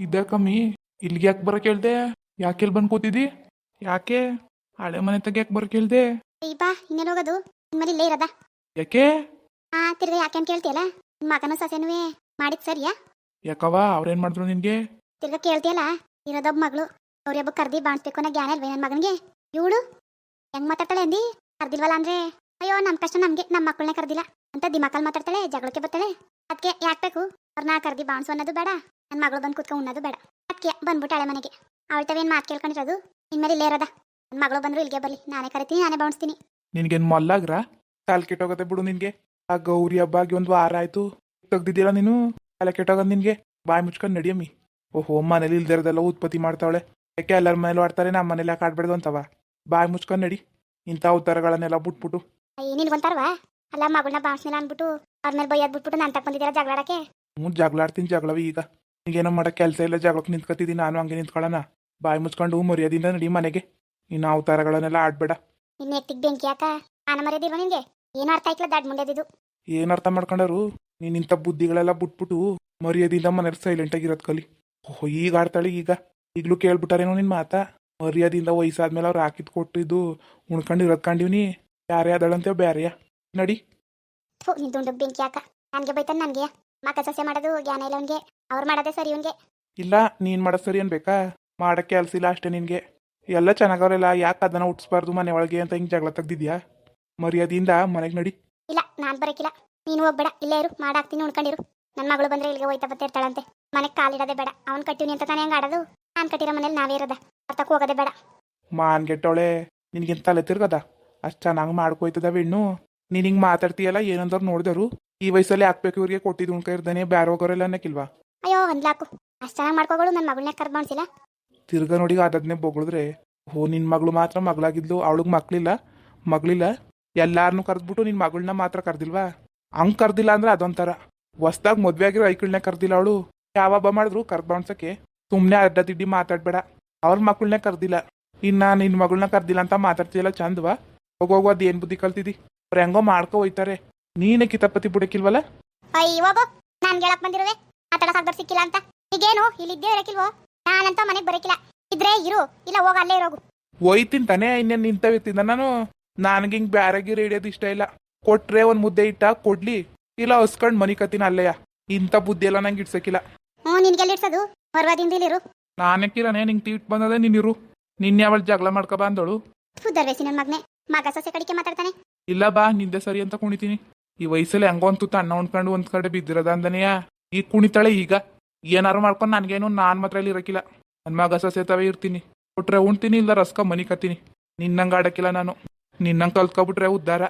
ಇದ್ದ ಕಮ್ಮಿ ಇಲ್ಲಿಗೆ ಯಾಕೆ ಬರಕ್ ಹೇಳ್ದೆ? ಯಾಕೆ ಇಲ್ಲಿ ಬಂದು ಕೂತಿದ್ದಿ? ಯಾಕೆ? ಹಳೆ ಮನೆ ತಗ ಯಾಕೆ ಬರಕ್ ಹೇಳ್ದೆ? ಬಾ ಇನ್ನೆಲ್ಲ ಹೋಗೋದು. ನಿಮ್ಮಲ್ಲಿ ಇಲ್ಲೇ ಇರೋದ? ಯಾಕೆ? ಆ ತಿರ್ಗ ಯಾಕೆ ಅಂತ ಕೇಳ್ತಿಯಲ್ಲ ನಿಮ್ಮ ಮಗನೂ ಸೊಸೆನೂ ಮಾಡಿದ್ ಸರಿಯಾ? ಯಾಕವ್ವ? ಅವ್ರೇನ್ ಮಾಡಿದ್ರು ನಿನ್ಗೆ? ತಿರ್ಗ ಕೇಳ್ತಿಯಲ್ಲ? ಇರೋದೊಬ್ಬ ಮಗಳು. ಅವ್ರೊಬ್ಬ ಕರ್ದಿ ಬಾಣಿಸ್ಬೇಕು ಅನ್ನೋ ಜ್ಞಾನ ಇಲ್ವೇ ನನ್ನ ಮಗನಿಗೆ? ಇವಳು? ಹೆಂಗ್ ಮಾತಾಡ್ತಾಳೆ ಅಂದಿ? ಕರ್ದಿಲ್ವಲ್ಲ ಅಂದ್ರೆ? ಅಯ್ಯೋ ನಮ್ಮ ಕಷ್ಟ ನಮ್ಗೆ ನಮ್ಮ ಮಕ್ಕಳನ್ನೇ ಕರ್ದಿಲ್ಲ. ಅಂತ ದಿಮಾಕಲ್ ಮಾತಾಡ್ತಾಳೆ ಜಗಳಕ್ಕೆ ಬರ್ತಾಳೆ. ಅದಕ್ಕೆ ಯಾಕೆ ಬೇಕು? ಅವ್ರನ್ನ ಕರ್ದಿ ಬಾಣಿಸು ಅನ್ನೋದು ಬೇಡ ನನ್ನ ಮಗಳು ಬಂದು ಕುತ್ಕೊಂಡು ಉಣ್ಣೋದು ಬೇಡ. ಅದಕ್ಕೆ ಬಂದ್ಬಿಟ್ಟು ಹಳೆ ಮನೆಗೆ. ಅವಳ ತವೇನ್ ಮಾತು ಕೇಳ್ಕೊಂಡಿರೋದು? ಇನ್ಮೇಲೆ ಇಲ್ಲೇ ಇರೋದ? ನನ್ನ ಮಗಳು ಬಂದ್ರು ಇಲ್ಲಿಗೆ ಬರ್ಲಿ ನಾನೇ ಕರಿತೀನಿ ನಾನೇ ಬಾಣಿಸ್ತೀನಿ. ನಿನ್ಗೇನ್ ಮಲ್ಲಾಗ್ರ? ಕಾಲ್ ಕೆಟ್ಟೋಗತ್ತೆ ಬಿಡು ನಿನ್ಗೆ. ಆ ಗೌರಿ ಹಬ್ಬಾಗಿ ಒಂದು ವಾರ ಆಯ್ತು. ತೆಗ್ದಿದ್ದೀರಾ ನೀನು? ತಲೆ ಕೆಟ್ಟೋಗದ್ ನಿನ್ಗೆ? ಬಾಯಿ ಮುಚ್ಕೊಂಡ್ ನಡಿಯಮ್ಮಿ. ಓಹೋ ಮನೇಲಿ ಇಲ್ದಿರೋದೆಲ್ಲ ಉತ್ಪತ್ತಿ ಮಾಡ್ತಾವಳೆ. ಯಾಕೆ ಎಲ್ಲರ ಮನೇಲಿ ಆಡ್ತಾರೆ ನಮ್ಮ ಮನೇಲಿ ಯಾಕೆ ಆಡ್ಬೇಡ್ದು ಅಂತವ? ಬಾಯಿ ಮುಚ್ಕೊಂಡ್ ನಡಿ. ಇಂಥ ಉತ್ತರಗಳನ್ನೆಲ್ಲ ಬಿಟ್ಬಿಟ್ಟು. ನಿನ್ಗೊಂತಾರವಾ ಅಲ್ಲ ಮಗಳನ್ನ ಬಾಣಿಸ್ಲಿಲ್ಲ ಅಂದ್ಬಿಟ್ಟು ಅವ್ರ ಮೇಲೆ ಬೈಯದ್ ಬಿಟ್ಬಿಟ್ಟು ನಾನು ತಗೊಂಡಿದ್ದೀರಾ ಬಂದಿದ್ದೀರಾ ಜಗಳಾಡಕ್ಕೆ? ಹ್ಞೂ ಜಗಳಾಡ್ತೀನಿ ಜಗಳವಿ ಈಗ. ಈಗೇನೋ ಮಾಡೋ ಕೆಲಸ ಇಲ್ಲ ಜಗಳಕ್ಕೆ ನಿಂತ್ಕೊತಿದ್ದೀನಿ ನಾನು ಹಂಗೆ ನಿಂತ್ಕೊಳ್ಳೋಣ. ಬಾಯಿ ಮುಚ್ಕೊಂಡು ಮರ್ಯಾದಿಂದ ನಡಿ ಮನೆಗೆ. ಇನ್ನು ಅವತಾರಗಳನ್ನೆಲ್ಲ ಆಡ್ಬೇಡ. ನಿನ್ನ ಎತ್ತಿಗೆ ಬೆಂಕಿ ಯಾಕ ಮರ್ಯಾದಿಲ್ವ ನಿನ್ಗೆ? ಏನು ಅರ್ಥ ಆಯ್ತಲ್ಲ ದಾಡ್ ಮುಂಡೆದಿದ್ದು ಏನು ಅರ್ಥ ಮಾಡ್ಕೊಂಡರು? ನೀನ್ ಇಂಥ ಬುದ್ಧಿಗಳೆಲ್ಲ ಬಿಟ್ಬಿಟ್ಟು ಮರ್ಯಾದಿಂದ ಮನೇಲಿ ಸೈಲೆಂಟ್ ಆಗಿರೋದ್ ಕಲಿ. ಓಹೋ ಈಗ ಆಡ್ತಾಳೆ ಈಗ. ಈಗಲೂ ಕೇಳ್ಬಿಟ್ಟಾರೇನೋ ನಿನ್ ಮಾತ? ಮರ್ಯಾದಿಂದ ವಯಸ್ಸಾದ್ಮೇಲೆ ಅವ್ರು ಹಾಕಿದ್ ಕೊಟ್ಟಿದ್ದು ಉಣ್ಕೊಂಡು ಇರೋದ್ ಕಂಡಿವ್ನಿ. ಬ್ಯಾರೆ ಆದಳಂತೆ ಬ್ಯಾರೆಯ. ನಡಿ. ಥು ನಿನ್ ದುಂಡಗ್ ಬೆಂಕಿ ಯಾಕ ನನಗೆ ಬೈತಾನೆ ನನ್ಗೆ. ಮಕ ಸಸ್ಯ ಮಾಡೋದು ಜ್ಞಾನ ಇಲ್ಲ ಅವ್ನಿಗೆ ಅವ್ರು ಮಾಡೋದೇ ಸರಿ ಇವನ್ಗೆ. ಇಲ್ಲ ನೀನ್ ಮಾಡೋದ್ ಸರಿ ಅನ್ಬೇಕಾ? ಮಾಡಕ್ಕೆ ಅಲ್ಸಿಲ್ಲ ಇಲ್ಲ ಅಷ್ಟೇ ನಿನ್ಗೆ. ಎಲ್ಲ ಚೆನ್ನಾಗವ್ರಲ್ಲ ಯಾಕೆ ಅದನ್ನ ಉಟ್ಸ್ಬಾರ್ದು ಮನೆ ಒಳಗೆ ಅಂತ ಹಿಂಗ್ ಜಗಳ ತೆಗ್ದಿದ್ಯಾ? ಮರ್ಯಾದೆಯಿಂದ ಮನೆಗೆ ನಡಿ. ಇಲ್ಲ ನಾನ್ ಬರಕಿಲ್ಲ. ನೀನು ಹೋಗ್ಬೇಡ. ಇಲ್ಲೇ ಇರು. ಮಾಡಾಕ್ತೀನಿ ಉಣ್ಕೊಂಡಿರು. ನನ್ನ ಮಗಳು ಬಂದ್ರೆ ಇಲ್ಲಿಗೆ ಹೋಯ್ತಾ ಬತ್ತಿರ್ತಾಳಂತೆ ಮನೆಗೆ ಕಾಲಿಡೋದೇ ಬೇಡ. ಅವ್ನು ಕಟ್ಟಿವ್ನಿ ಅಂತ ತಾನೇ ಹಂಗ ಆಡೋದು. ನಾನ್ ಕಟ್ಟಿರೋ ಮನೇಲಿ ನಾವೇ ಇರೋದ. ಅರ್ಥಕ್ಕೆ ಹೋಗೋದೇ ಬೇಡ. ಮಾನ್ಗೆಟ್ಟವಳೆ ನಿನ್ಗಿಂತ ತಲೆ ತಿರ್ಗದ? ಅಷ್ಟು ಚೆನ್ನಾಗಿ ಮಾಡ್ಕೋಯ್ತದ ಹೆಣ್ಣು ನೀನ್ ಹಿಂಗ್ ಮಾತಾಡ್ತೀಯಲ್ಲ ಏನಂದ್ರು ನೋಡಿದ್ರು ಈ ವಯಸ್ಸಲ್ಲಿ ಹಾಕ್ಬೇಕು ಇವ್ರಿಗೆ ಕೊಟ್ಟಿದ್ದು ಉಣ್ಕ ಇರ್ದಾನೆ ಬ್ಯಾರೆ ಹೋಗೋರೆಲ್ಲ ಅನ್ನಕ್ಕಿಲ್ವಾ ಅಯ್ಯೋ ಅಂದ್ಲಾಕು ಅಷ್ಟು ಚೆನ್ನಾಗಿ ಮಾಡ್ಕೋಗಳು ನನ್ನ ಮಗಳನ್ನ ಕರ್ಬಾಣಿಸಿಲ್ಲ ತಿರ್ಗಾ ನೋಡಿ ಅದನ್ನೇ ಬೊಗಳಿದ್ರೆ ಓ ನಿನ್ ಮಗಳು ಮಾತ್ರ ಮಗಳಾಗಿದ್ಲು ಅವಳಿಗೆ ಮಕ್ಳಿಲ್ಲ ಮಗಳಿಲ್ಲ ಎಲ್ಲಾರನ್ನೂ ಕರೆದ್ಬಿಟ್ಟು ನಿನ್ ಮಗಳನ್ನ ಮಾತ್ರ ಕರ್ದಿಲ್ವಾ? ಹಂಗ್ ಕರ್ದಿಲ್ಲ ಅಂದ್ರೆ ಅದೊಂಥರ. ಹೊಸ್ದಾಗ ಮದ್ವೆ ಆಗಿರೋ ಐಕಳನ್ನ ಕರ್ದಿಲ್ಲ ಅವಳು. ಯಾವ ಹಬ್ಬ ಮಾಡಿದ್ರು ಕರ್ದ್ ಬಾಣ್ಸಕ್ಕೆ ಸುಮ್ಮನೆ ಅಡ್ಡ ತಿಡ್ಡಿ ಮಾತಾಡ್ಬೇಡ. ಅವ್ರ ಮಕ್ಕಳನ್ನೇ ಕರ್ದಿಲ್ಲ. ಇನ್ನ ನಿನ್ ಮಗಳನ್ನ ಕರ್ದಿಲ್ಲ ಅಂತ ಮಾತಾಡ್ತಿಯಲ್ಲ ಚಂದವಾ? ಹೋಗೋಗು ಅದ್ ಏನ್ ಬುದ್ಧಿ ಕಲ್ತಿದಿ? ಅವ್ರು ಹೆಂಗೋ ಮಾಡ್ಕೊ ಹೋಯ್ತಾರೆ. ನೀನೇ ಕಿತಾಪತಿ ಬಿಡಕ್ಕಿಲ್ವಲ್ಲ ಅಯ್ಯ ಹೋಗೋ ನಾನ್ ಹೇಳಕ್ ಬಂದಿರುವೆ ಆತಡ ಆಗ್ದರ್ ಸಿಕ್ಕಿಲ್ಲ ಅಂತ. ಈಗೇನು? ಇಲ್ಲಿ ಇದ್ದೇ ಇರಕಿಲ್ವೋ? ನಾನಂತ ಮನೆಗೆ ಬರಕಿಲ್ಲ. ಇದ್ರೆ ಇರು. ಇಲ್ಲ ಹೋಗ ಅಲ್ಲೇ ಇರೋಗು. ಒಯ್ತೀನಿ ತಾನೇ ಇನ್ನೇನು ತಿಂದ ನಾನು? ನನಗೆ ಹಿಂಗೆ ಬ್ಯಾರಗಿ ಹಿಡಿಯೋದು ಇಷ್ಟ ಇಲ್ಲ. ಕೊಟ್ರೆ ಒಂದು ಮುದ್ದೆ ಇಟ್ಟ ಕೊಡ್ಲಿ. ಇಲ್ಲ ಹಸ್ಕೊಂಡ್ ಮನಿ ಕತ್ತೀನಿ ಅಲ್ಲೆಯ ಇಂಥ ಬುದ್ಧಿ ಎಲ್ಲ ನಂಗೆ ಇಡ್ಸಕ್ಕಿಲ್ಲ ಹ್ಞೂ ನಿನ್ಗೆಲ್ಲ ಇಡ್ಸೋದು? ಹೊರವಾದಿಂದ ಇಲ್ಲಿರು. ನಾನೇ ಕಿರಣೆ ನಿಂಗೆ ತೀಟ್ ಬಂದದೆ ನೀನಿರು ನಿನ್ನೆ ಅವಳು ಜಗಳ ಮಾಡ್ಕೊ ಬಂದಳು. ದರ್ವೇಸಿ ನನ್ನ ಮಗನೇ. ಮಗ ಸೊಸೆ ಕಡಿಕೆ ಮಾತಾಡ್ತಾನೆ. ಇಲ್ಲ ಬಾ ನಿಂದೆ ಸರಿ ಅಂತ ಕುಣಿತೀನಿ. ಈ ವಯಸ್ಸಲ್ಲಿ ಹೆಂಗೋ ಒಂದು ಅನ್ನ ಉಣ್ಕೊಂಡು ಒಂದ್ ಕಡೆ ಬಿದ್ದಿರದ ಅಂದನೆಯ? ಈಗ ಕುಣಿತಾಳೆ ಈಗ? ಏನಾರು ಮಾಡ್ಕೊಂಡು ನನಗೇನು ನಾನ್ ಮಾತ್ರ ಇಲ್ಲಿ ಇರಕಿಲ್ಲ. ನನ್ನ ಮಗ ಸಸೇತವೇ ತವೇ ಇರ್ತೀನಿ. ಕೊಟ್ರೆ ಉಣ್ತೀನಿ ಇಲ್ಲ ರಸ್ಕ ಮನಿ ಕತ್ತೀನಿ. ನಿನ್ನಂಗೆ ಆಡಕ್ಕಿಲ್ಲ ನಾನು. ನಿನ್ನಂಗೆ ಕಲ್ತ್ಕೊಬಿಟ್ರೆ ಉದ್ದಾರ.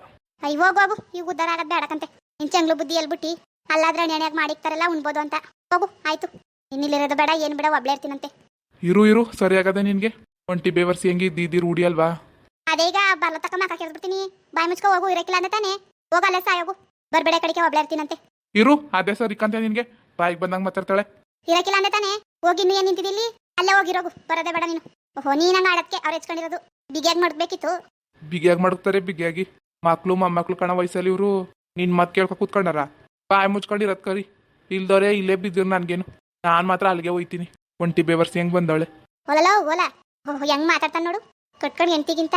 ಅಯ್ಯೋ ಬಾಬು ಈಗ ಉದ್ದಾರ ಆಗೋದು ಬೇಡಕಂತೆ ನಿನ್ ಚಂಗ್ಲು ಬುದ್ಧಿ ಎಲ್ಬಿಟ್ಟಿ ಅಲ್ಲಾದ್ರೆ ನೆನೆಯಾಗ ಮಾಡಿಕ್ತಾರಲ್ಲ ಉಣ್ಬೋದು ಅಂತ. ಹೋಗು ಆಯ್ತು. ಇನ್ನಿಲ್ಲಿರೋದು ಬೇಡ ಏನು ಬೇಡ ಒಬ್ಳೆ ಇರ್ತೀನಂತೆ ಇರು ಇರು ಸರಿ ಆಗದೆ ನಿನ್ಗೆ. ಒಂಟಿ ಬೇವರ್ಸಿ ಹೆಂಗೆ ದೀದಿ ರೂಢಿ ಅಲ್ವಾ? ಅದೇಗ ಬರ್ಲ ತಕ್ಕ ಮಾಕ ಕೇಳ್ಬಿಡ್ತೀನಿ ಬಾಯಿ ಮುಚ್ಕೊ ಹೋಗು ಇರಕ್ಕಿಲ್ಲ ಅಂತ ತಾನೆ. ಹೋಗ ಅಲ್ಲೇ ಸಾಯೋಗು ಬರ್ಬೇಡ ಕಡಿಕೆ ಒಬ್ಳೆ ಇರ್ತೀನಂತೆ. ಇರು ಅದೇ ಸರಿ ಕಂತೆ ನಿನ್ಗೆ. ಬಾಯಿಗೆ ಬಂದಂಗ ಮಾತಾಡ್ತಾಳೆ. ಇರಕ್ಕಿಲ್ಲ ಅಂತ ತಾನೆ. ಹೋಗಿ ಇನ್ನು ಏನ್ ನಿಂತಿದ್ದಿಲ್ಲಿ ಅಲ್ಲೇ ಹೋಗಿರೋಗು ಬರೋದೇ ಬೇಡ ನೀನು. ಓಹೋ ನೀನಂಗ ಆಡಕ್ಕೆ ಅವ್ರು ಹೆಚ್ಕೊಂಡಿರೋದು. ಬಿಗಿಯಾಗಿ ಮಾಡ್ಬೇಕಿತ್ತು. ಬಿಗಿಯಾಗಿ ಮಾಡ್ತಾರೆ ಬಿಗಿಯಾಗಿ. ಮಕ್ಳು ಮೊಮ್ಮಕ್ಳು ಕಣ ವಯಸ್ಸಲ್ಲಿ ಇವರು. ನಿನ್ ಮತ್ ಕೇಳ್ಕೊ ಕೂತ್ಕೊಂಡಾರ? ಬಾಯಿ ಮುಚ್ಕೊಂಡಿರತ್ ಕರಿ. ಇಲ್ದವ್ರೆ ಇಲ್ಲೇ ಬಿದ್ದಿರು ನನ್ಗೇನು. ನಾನ್ ಮಾತ್ರ ಅಲ್ಲಿಗೆ ಹೋಯ್ತೀನಿ. ಒಂಟಿ ಬೇವರ್ಸಿ ಹೆಂಗ್ ಬಂದವಳೆ ಓಲಲ್ಲ ಓಲ ಹೆಂಗ್ ಮಾತಾಡ್ತಾನ ನೋಡು. ಕಟ್ಕೊಂಡು ಎಂಟಿಗಿಂತ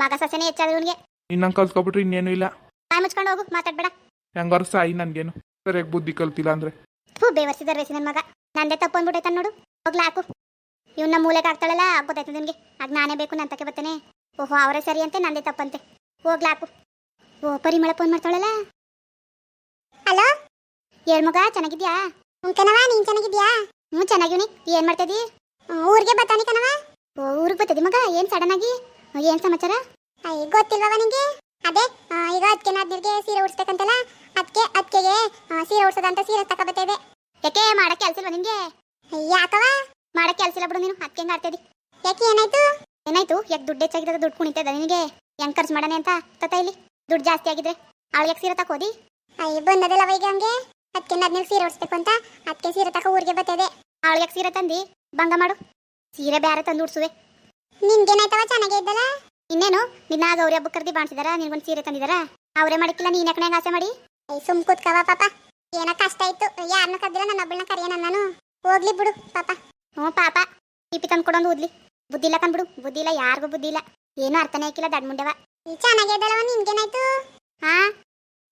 ಮಗ ಸಸ್ಯನೇ ಹೆಚ್ಚಾದ್ರೆ ಇವನಿಗೆ. ಇನ್ನೊಂದು ಕಲ್ತ್ಕೊಬಿಟ್ರೆ ಇನ್ನೇನು ಇಲ್ಲ. ಬಾಯಿ ಮುಚ್ಕೊಂಡು ಹೋಗು ಮಾತಾಡ್ಬೇಡ. ಹೆಂಗಾರು ಸಾಯಿ ನನ್ಗೇನು. ಸರಿಯಾಗಿ ಬುದ್ಧಿ ಕಲ್ತಿಲ್ಲ ಅಂದ್ರೆ. ಥೂ ಬೇವರ್ಸಿದ ರೇಸಿ ನನ್ನ ಮಗ. ನಂದೇ ತಪ್ಪು ಅಂದ್ಬಿಟ್ಟೈತ ನೋಡು. ಹೋಗ್ಲಾ ಹಾಕು. ಇವನ್ನ ಮೂಲೆಗೆ ಆಗ್ತಾಳಲ್ಲ ಆಗ್ಬೋದಾಯ್ತು ನಿನ್ಗೆ. ಆಗ ನಾನೇ ಬೇಕು ನನ್ನ ತಕ್ಕೆ ಬರ್ತೇನೆ. ಓಹೋ ಅವರೇ ಸರಿ ಅಂತೆ ನಂದೇ ತಪ್ಪಂತೆ. ಹೋಗ್ಲಾ ಹಾಕು. ಓ ಪರಿಮಳ ಫೋನ್ ಮಾಡ್ತಾಳಲ್ಲ. ಹಲೋ? ಏನ್ ಮಗ ಚೆನ್ನಾಗಿದ್ಯಾ? ಹ್ಞೂ ಕಣವ ನೀನ್ ಚೆನ್ನಾಗಿದ್ಯಾ? ಹ್ಞೂ ಚೆನ್ನಾಗಿವ್ನಿ. ಏನ್ ಮಾಡ್ತಿದಿ ಊರಿಗೆ ಬರ್ತಾನೆ ಕಣವ ಓ ಊರಿಗೆ ಬರ್ತದೆ ಮಗ ಏನ್ ಸಡನ್ ಆಗಿ? ಏನ್ ಸಮಾಚಾರ? ಅಯ್ಯ ಗೊತ್ತಿಲ್ವಾ ನಿಂಗೆ? ಅದೇ ಈಗ ಅದಕ್ಕೆ ನಾದ್ನಿರ್ಗೆ ಸೀರೆ ಉಡ್ಸ್ಬೇಕಂತಲ್ಲ ಅದಕ್ಕೆ ಅದಕ್ಕೆಗೆ ಸೀರೆ ಉಡ್ಸೋದಂತ ಸೀರೆ ತಗೋಬತ್ತೇವೆ ಯಾಕೆ ಮಾಡಕ್ಕೆ ಕೆಲ್ಸ ನಿಂಗೆ? ಯಾಕವ? ಮಾಡಕ್ಕೆ ಕೆಲ್ಸ ಇಲ್ಲ ಬಿಡು ನೀನು ಅದಕ್ಕೆ ಹೆಂಗ್ ಯಾಕೆ ಏನಾಯ್ತು? ಏನಾಯ್ತು? ಯಾಕೆ ದುಡ್ಡು ಹೆಚ್ಚಾಗಿದ್ರೆ ದುಡ್ಡು ಕುಣಿತದ ನಿನಗೆ? ಹೆಂಗ್ ಖರ್ಚು ಮಾಡನೆ ಅಂತ ತತ ಇಲ್ಲಿ? ದುಡ್ಡು ಜಾಸ್ತಿ ಆಗಿದ್ರೆ ಅವಳಿಗೆ ಸೀರೆ ತಕೋದಿ ಅಯ್ಯ ಬಂದದಲ್ಲ ಈಗ ಹಂಗೆ? ಅದಕ್ಕೆ ನಾದ್ನಿಗೆ ಸೀರೆ ಉಡ್ಸ್ಬೇಕು ಅಂತ ಅದಕ್ಕೆ ಸೀರೆ ತಕ ಊರಿಗೆ ಬರ್ತದೆ ಅವಳಿಗೆ ಸೀರೆ ತಂದಿ? ಭಂಗ ಮಾಡು. ಸೀರೆ ಬೇರೆ ತಂದು ಉಡ್ಸುವೆ. ನಿನ್ಗೇನಾಯ್ತವ ಚೆನ್ನಾಗೇ ಇದ್ದಲ್ಲ? ಇನ್ನೇನು? ನಿನ್ನ ಗೌರಿ ಹಬ್ಬ ಕರ್ದಿ ಬಾಣಿಸಿದಾರ? ನಿನ್ಗೊಂದು ಸೀರೆ ತಂದಿದಾರ? ಅವರೇ ಮಾಡಿಕ್ಕಿಲ್ಲ ನೀನ್ ಯಾಕಡೆ ಆಸೆ ಮಾಡಿ? ಸುಮ್ ಕೂತ್ಕವ ಪಾಪ. ಏನೋ ಕಷ್ಟ ಇತ್ತು. ಯಾರನ್ನ ಕದ್ದಿಲ್ಲ ನನ್ನ ಒಬ್ಬಳನ್ನ ಕರಿಯೋಣ ನಾನು ಹೋಗ್ಲಿ ಬಿಡು ಪಾಪ. ಹ್ಞೂ ಪಾಪ. ಟಿಪಿ ತಂದು ಕೊಡೊಂದು ಓದ್ಲಿ. ಬುದ್ಧಿ ಇಲ್ಲ ಬಿಡು ಬುದ್ಧಿ ಇಲ್ಲ ಯಾರಿಗೂ ಬುದ್ಧಿ ಇಲ್ಲ. ಏನು ಅರ್ಥನೇ ಹಾಕಿಲ್ಲ ದಡ್ ಮುಂಡೆವ ಚೆನ್ನಾಗಿದ್ದಲ್ಲವ ನಿನ್ಗೇನಾಯ್ತು? ಹಾ?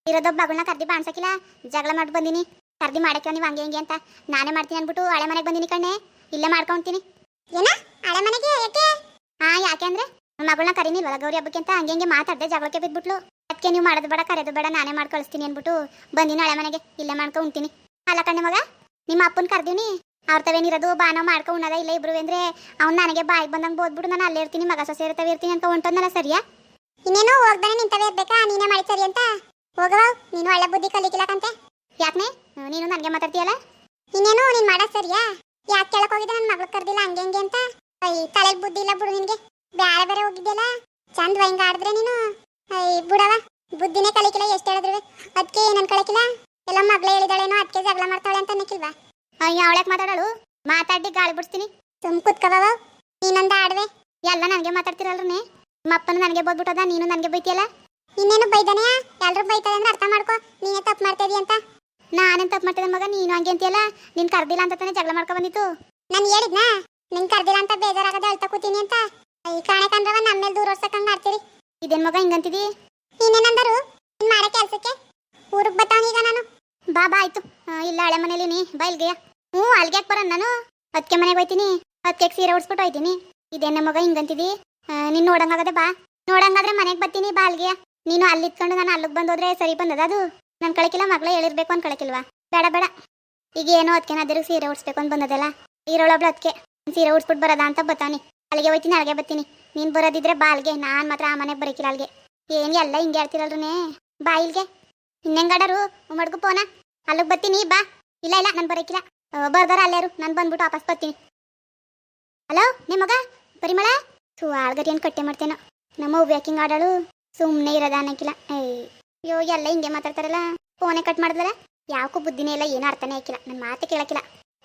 ಇರೋದೊಬ್ಬ ಮಗಳನ್ನ ಕರ್ದಿ ಬಾಣ್ಸಕ್ಕಿಲ್ಲ ಜಗಳ ಮಾಡಿ ಬಂದಿನಿ. ಕರ್ದಿ ಮಾಡಕ್ಕೆ ನೀವು ಹಂಗೆ ಹಿಂಗೆ ಅಂತ. ನಾನೇ ಮಾಡ್ತೀನಿ ಅನ್ಬಿಟ್ಟು ಹಳೆ ಮನೆಗೆ ಬಂದಿನಿ ಕಣ್ಣೆ. ಇಲ್ಲೇ ಮಾಡ್ಕೊಂತೀನಿ. ಏನ? ಹಳೆ ಮನೆಗೆ ಯಾಕೆ? ಹಾ ಯಾಕೆ ಅಂದ್ರೆ ಮಗಳನ್ನ ಕರೀನಿಲ್ವಲ್ಲ ಗೌರಿ ಹಬ್ಬಕ್ಕೆ ಅಂತ ಹಂಗೆ ಹಂಗೆ ಮಾತಾಡ್ದೆ ಜಗಳಕ್ಕೆ ಬಿದ್ಬಿಟ್ಲು. ಅದಕ್ಕೆ ನೀವು ಮಾಡೋದು ಬೇಡ ಕರೆದು ಬೇಡ ನಾನೇ ಮಾಡಿ ಕಳಿಸ್ತೀನಿ ಅಂದ್ಬಿಟ್ಟು ಬಂದಿನಿ ಹಳೆ ಮನೆಗೆ. ಇಲ್ಲೇ ಮಾಡ್ಕೊ ಉಣ್ತೀನಿ ಅಲ್ಲ ಕಣ್ಣೆ ಮಗ ನಿಮ್ಮ ಅಪ್ಪನ ಕರ್ದೀನಿ ಅವ್ರ ತವೇನಿರೋದು ಬಾನೋ ಮಾಡ್ಕೊ ಉಣ್ಣದ ಇಲ್ಲ ಇಬ್ರು ಅಂದ್ರೆ ಅವ್ನು ನನಗೆ ಬಾಯಿಗೆ ಬಂದಂಗೆ ಬೋದ್ಬಿಡು ನಾನು ಅಲ್ಲೇ ಇರ್ತೀನಿ ಮಗ ಸೊಸೆ ಇರ್ತವೆ ಇರ್ತೀನಿ ಅಂತ ಹೊಂಟೋದ್ನಲ್ಲ ಸರಿಯಾ? ಇನ್ನೇನು ಹೋಗ್ದಾನೆ ನಿಂತವೇ ಇರ್ಬೇಕಾ? ನೀನೇ ಮಾಡಿ ಸರಿ ಅಂತ. ಹೋಗವ ನೀನು ಒಳ್ಳೆ ಬುದ್ಧಿ ಕಲಿಕಿಲ್ಲಕಂತೆ ಯಾಕೆ ನೀನು ನನಗೆ ಮಾತಾಡ್ತೀಯಲ್ಲ? ಇನ್ನೇನು ನೀನು ಮಾಡೋ ಸರಿಯಾ? ಯಾಕೆ ಕೇಳಕ್ ಹೋಗಿದ್ದೆ? ನನ್ನ ಮಗಳು ಕರ್ದಿಲ್ಲ ಹಂಗೆ ಹಂಗೆ ಅಂತ. ಐ ತಲೆಗೆ ಬುದ್ಧಿ ಇಲ್ಲ ಬಿಡು ನಿನ್ಗೆ. ಬೇರೆ ಬೇರೆ ಹೋಗಿದ್ದೆಲ್ಲ ಚಂದ ವೈಂಗ ಆಡಿದ್ರೆ ನೀನು? ಐ ಬಿಡವ ಬುದ್ಧಿನೇ ಕಲಿಕಿಲ್ಲ ಎಷ್ಟು ಹೇಳಿದ್ರು ಅದಕ್ಕೆ ಏನನ್ ಕಲಿಕಿಲ್ಲ ಎಲ್ಲ ಮಗಳೇ ಹೇಳಿದಾಳೇನೋ ಅದಕ್ಕೆ ಜಗಳ ಮಾಡ್ತಾಳೆ ಅಂತ ಅನ್ನಕ್ಕಿಲ್ವಾ ಅಯ್ಯ ಅವಳಕ್ ಮಾತಾಡಳು? ಮಾತಾಡಿ ಗಾಳಿ ಬಿಡ್ತೀನಿ ಸುಮ್ ಕುತ್ಕವ ನೀನಂದ ಆಡ್ವೆ. ಎಲ್ಲ ನನಗೆ ಮಾತಾಡ್ತಿರಲ್ರೇ ನಿಮ್ಮಪ್ಪನ ನನಗೆ ಬೋದ್ಬಿಟ್ಟದ ನೀನು ನನಗೆ ಬೈತಿಯಲ್ಲ? ಇನ್ನೇನು ಬೈದಾನೆಯ? ಎಲ್ಲರೂ ಬೈತಾರೆ ಅಂದ್ರೆ ಅರ್ಥ ಮಾಡ್ಕೋ. ನೀನೇ ತಪ್ಪು ಮಾಡ್ತಾ ಅಂತ. ನಾನೇನ್ ತಪ್ಪು ಮಾಡ್ತಿದ್ದೆ ಮಗ? ನೀನು ಹಂಗೆ ಅಂತೀಯಲ್ಲ? ನಿನ್ ಕರ್ದಿಲ್ಲ ಅಂತ ತಾನೇ ಜಗಳ ಮಾಡ್ಕೊ ಬಂದಿತ್ತು ನಾನು ಹೇಳಿದ್ನಾ? ನಿನ್ ಕರ್ದಿಲ್ಲ ಅಂತ ಬೇಜಾರಾಗದೆ ಅಳ್ತಾ ಕೂತೀನಿ ಅಂತ? ಈ ಕಾಣೆ ಕಂಡ್ರವ ನಮ್ಮ ಮೇಲೆ ದೂರ ಓಡ್ಸಕ್ಕಂಗ್ ಮಾಡ್ತೀರಿ ಇದೇನ್ ಮಗ ಹಿಂಗಂತಿದಿ ನೀನೇನಂದರು ನೀನ್ ಮಾಡೋ ಕೆಲ್ಸಕ್ಕೆ? ಊರಿಗೆ ಬತ್ತಾನ ಈಗ ನಾನು. ಬಾ ಬಾ ಆಯ್ತು. ಇಲ್ಲ ಹಳೆ ಮನೇಲಿ ನೀ. ಬಾ ಇಲ್ಗೆಯ ಹ್ಞೂ ಅಲ್ಗ್ಯಾಕ್ ಬರೋಣ ನಾನು. ಅದಕ್ಕೆ ಮನೆಗೆ ಹೋಯ್ತೀನಿ. ಅದಕ್ಕೆ ಸೀರೆ ಉಡ್ಸ್ಬಿಟ್ಟು ಹೋಯ್ತೀನಿ. ಇದೇನ ಮಗ ಹಿಂಗಂತಿದಿ ನೀನು ನೀನ್ ನೋಡಂಗಾಗದೆ ಬಾ. ನೋಡಂಗಾದ್ರೆ ಮನೆಗೆ ಬರ್ತೀನಿ ಬಾ ಅಲ್ಗೆಯ ನೀನು ಅಲ್ಲಿ ಇತ್ಕೊಂಡು ನಾನು ಅಲ್ಲಿಗೆ ಬಂದೋದ್ರೆ ಸರಿ ಬಂದದ ಅದು? ನನ್ ಕಳಕಿಲ್ಲ, ಮಗಳೇ ಹೇಳಿರ್ಬೇಕು ಅಂತ ಕಳಕಿಲ್ವಾ? ಬೇಡ ಬೇಡ. ಈಗ ಏನೋ ಅದಕ್ಕೆ ನಾದಿರು ಸೀರೆ ಉಡ್ಸ್ಬೇಕು ಅಂತ ಬಂದದಲ್ಲ. ಇರೋಳೊಬ್ಳು ಅದಕ್ಕೆ ಸೀರೆ ಉಡ್ಸ್ಬಿಟ್ಟು ಬರೋದ ಅಂತ ಬತ್ತಾನಿ ಅಲ್ಲಿಗೆ ಹೋಯ್ತೀನಿ, ಅಲ್ಲಿಗೆ ಬರ್ತೀನಿ ನೀನ್ ಬರೋದಿದ್ರೆ ಬಾಲ್ಗೆ ನಾನು ನಾನ್ ಮಾತ್ರ ಆ ಮನೆಗೆ ಬರಕಿಲ್ಲ ಅಲ್ಲಿಗೆ. ಏನ್ ಎಲ್ಲ ಹಿಂಗೆ ಹೇಳ್ತಿರಲ್ರೇ ಬಾ ಇಲ್ಗೆ ಇನ್ನೆಂಗಾಡರು ಮಡ್ಗು ಪೋನ. ಅಲ್ಲಿಗೆ ಬರ್ತೀನಿ ಬಾ. ಇಲ್ಲ ಇಲ್ಲ, ನಾನು ಬರಕಿಲ್ಲ. ಬರ್ದಾರ ಅಲ್ಲೇರು. ನಾನು ಬಂದ್ಬಿಟ್ಟು ವಾಪಸ್ ಬರ್ತೀನಿ ಹಲೋ ನಿಮ್ಮ ಮಗ? ಪರಿಮಳ? ಥೂ ಆಳ್ಗಡಿಯನ್ನು ಕಟ್ಟೆ ಮಾಡ್ತೇನೋ. ನಮ್ಮ ವ್ಯಾಕಿಂಗ್ ಆಡಳು? ಸುಮ್ಮನೆ ಇರೋದ ಅನ್ನಕ್ಕಿಲ್ಲ ಏಯ್. ಅಯ್ಯೋ, ಎಲ್ಲ ಹಿಂಗೆ ಮಾತಾಡ್ತಾರಲ್ಲ? ಫೋನೇ ಕಟ್ ಮಾಡಿದ್ರೆ ಯಾಕೂ ಬುದ್ಧಿನೇ ಇಲ್ಲ, ಏನೂ ಅರ್ಥನೇ ಹಾಕಿಲ್ಲ. ನನ್ನ ಮಾತೇ ಕೇಳಕ್ಕಿಲ್ಲ.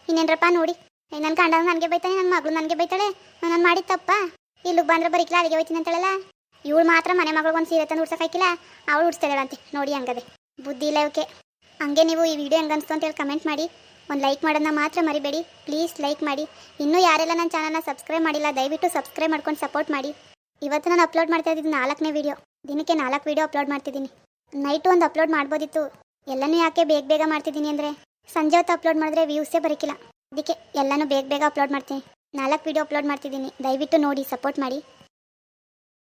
ಇನ್ನೇನ್ರಪ್ಪ ನೋಡಿ? ನನ್ನ ಗಂಡ ನನಗೆ ಬೈತಾನೆ ನನ್ನ ಮಗಳು ನನಗೆ ಬೈತಾಳೆ? ನಾನು ಮಾಡಿ ತಪ್ಪ? ಇಲ್ಲಿಗೆ ಬಂದ್ರೆ ಬರೀಕಿಲ್ಲ ಅಲ್ಲಿಗೆ ಹೋಯ್ತೀನಿ ಅಂತೇಳಲ್ಲ? ಇವಳು ಮಾತ್ರ ಮನೆ ಮಗಳಿಗೆ ಒಂದು ಸೀರೆ ತಂದು ಉಡ್ಸಕ್ಕಾಕಿಲ್ಲ ಅವಳು ಹುಡ್ಸ್ತಾಳಂತೆ ನೋಡಿ ಹಂಗದೆ. ಬುದ್ಧಿ ಇಲ್ಲ ಇವಕ್ಕೆ. ಹಂಗೆ ನೀವು ಈ ವಿಡಿಯೋ ಹೆಂಗೆ ಅನ್ಸ್ತು ಅಂತೇಳಿ ಕಮೆಂಟ್ ಮಾಡಿ. ಒಂದು ಲೈಕ್ ಮಾಡೋದನ್ನ ಮಾತ್ರ ಮರಿಬೇಡಿ. ಪ್ಲೀಸ್ ಲೈಕ್ ಮಾಡಿ. ಇನ್ನೂ ಯಾರೆಲ್ಲ ನನ್ನ ಚಾನಲ್ನ ಸಬ್ಸ್ಕ್ರೈಬ್ ಮಾಡಿಲ್ಲ, ದಯವಿಟ್ಟು ಸಬ್ಸ್ಕ್ರೈಬ್ ಮಾಡ್ಕೊಂಡು ಸಪೋರ್ಟ್ ಮಾಡಿ. ಇವತ್ತು ನಾನು ಅಪ್ಲೋಡ್ ಮಾಡ್ತಾ ಇದ್ದಿದ್ದು ನಾಲ್ಕನೇ ವಿಡಿಯೋ. ದಿನಕ್ಕೆ ನಾಲ್ಕು ವಿಡಿಯೋ ಅಪ್ಲೋಡ್ ಮಾಡ್ತಿದ್ದೀನಿ. ನೈಟು ಒಂದು ಅಪ್ಲೋಡ್ ಮಾಡ್ಬೋದಿತ್ತು. ಎಲ್ಲನೂ ಯಾಕೆ ಬೇಗ ಬೇಗ ಮಾಡ್ತಿದ್ದೀನಿ ಅಂದರೆ? ಸಂಜೆ ಹೊತ್ತು ಅಪ್ಲೋಡ್ ಮಾಡಿದ್ರೆ ವ್ಯೂಸೇ ಬರೋಕ್ಕಿಲ್ಲ ಅದಕ್ಕೆ ಎಲ್ಲನೂ ಬೇಗ ಬೇಗ ಅಪ್ಲೋಡ್ ಮಾಡ್ತೀನಿ. ನಾಲ್ಕು ವಿಡಿಯೋ ಅಪ್ಲೋಡ್ ಮಾಡ್ತಿದ್ದೀನಿ. ದಯವಿಟ್ಟು ನೋಡಿ, ಸಪೋರ್ಟ್ ಮಾಡಿ.